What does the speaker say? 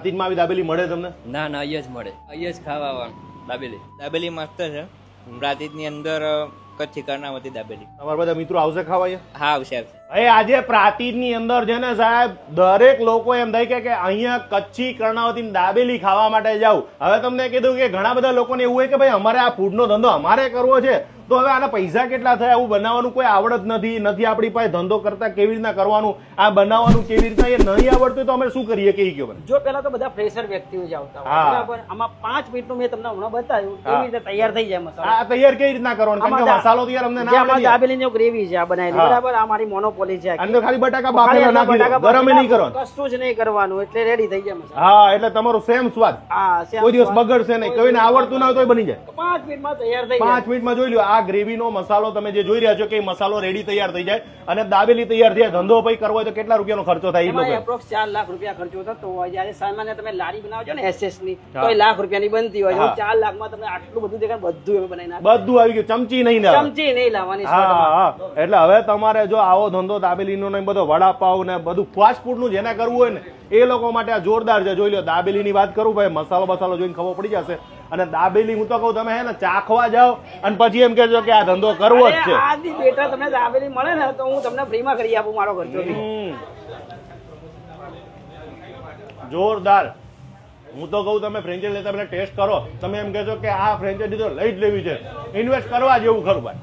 પ્રાતિજમાં આવી દાબેલી મળે તમને? ના ના અહીંયા જ મળે. અહીંયા જ ખાવા આવવાનું દાબેલી. દાબેલી મસ્ત છે. પ્રાતિજની અંદર કચ્છી કર્ણાવતી દાબેલી. તમારા બધા મિત્રો આવશે ખાવા અહીંયા? હા આવશે હવે આજે પ્રાતિજની અંદર છે ને સાહેબ દરેક લોકો એમ થાય કે કે અહીંયા કચ્છી કર્ણાવતી દાબેલી ખાવા માટે જાવ હવે તમને કીધું કે ઘણા બધા લોકોને એવું હોય કે ભાઈ અમારે આ ફૂડનો ધંધો અમારે કરવો છે. તો હવે આના પૈસા કેટલા થયા? આવું બનાવવાનું કોઈ આવડત નથી. નથી આપણી પાસે ધંધો કરતા કેવી રીતના કરવાનું? આ બનાવવાનું કેવી રીતના? એ નહીં આવડતું તો અમે શું કરીએ? કે કયો જો પેલા તો બધા ફ્રેશર વ્યક્તિઓ જ આવતા બરાબર? આમાં પાંચ મિનિટનું મેં તમને હમણાં બતાવ્યું. કેવી રીતે તૈયાર થઈ જાય મસાલો? આ તૈયાર કેવી રીતના કરવાનું? કારણ કે મસાલો તૈયાર અમને ના આવડે. દાબેલીની ગ્રેવી છે આ બનાવેલી. બરાબર? આ મારી મોનોપોલી છે. અંદર ખાલી બટાકા બાફેલા નાખી ગરમ નહીં કરવાનું. કશું જ નહીં કરવાનું. એટલે રેડી થઈ જાય મસાલો. હા એટલે તમારો સેમ સ્વાદ. હા કોઈ દિવસ. બગડશે નહીં. કોઈને આવડતું ના હોય તો બની જાય. પાંચ મિનિટમાં તૈયાર થઈ પાંચ મિનિટમાં જોઈ લો આ ગ્રેવીનો મસાલો તમે જે જોઈ રહ્યા છો કે મસાલો રેડી તૈયાર થઈ જાય અને દાબેલી તૈયાર થઈ જાય. ધંધો ભાઈ કરવો હોય તો કેટલા રૂપિયાનો ખર્ચો થાય એ લોકો? એપ્રોક્સ ચાર લાખ રૂપિયા ખર્ચો થતો હોય જ્યારે સામાન્ય તમે લારી બનાવજો ને એસએસની તો એ લાખ રૂપિયાની બનતી હોય ચાર લાખમાં તમને આટલું બધું દેખાય બધું એમ બનાવી બધું આવી ગયું. ચમચી નહીં ચમચી નહીં લાવવાની હા એટલે હવે તમારે જો આવો ધંધો દાબેલીનો ને બધો વડાપાવ ને બધું ફાસ્ટ ફૂડનું જેને કરવું હોય ને એ લોકો માટે આ જોરદાર છે. જોઈ લો દાબેલીની વાત કરું ભાઈ મસાલો બસાલો જોઈને ખબર પડી જશે. અને દાબેલી હું તો કહું તમે હે ને ચાખવા જાઓ અને પછી એમ કહેજો કે આ ધંધો કરવો જ છે. આથી બેટા તમને દાબેલી મળે ને તો હું તમને ફ્રીમાં કરી આપું મારો ખર્ચો જોરદાર. હું તો કહું તમે ફ્રેન્ચાઇઝ લેતા પહેલા ટેસ્ટ કરો. તમે એમ કહેશો કે આ ફ્રેન્ચાઇઝી તો લઈ જ લેવી છે. ઇન્વેસ્ટ કરવા જેવું ખરું ભાઈ.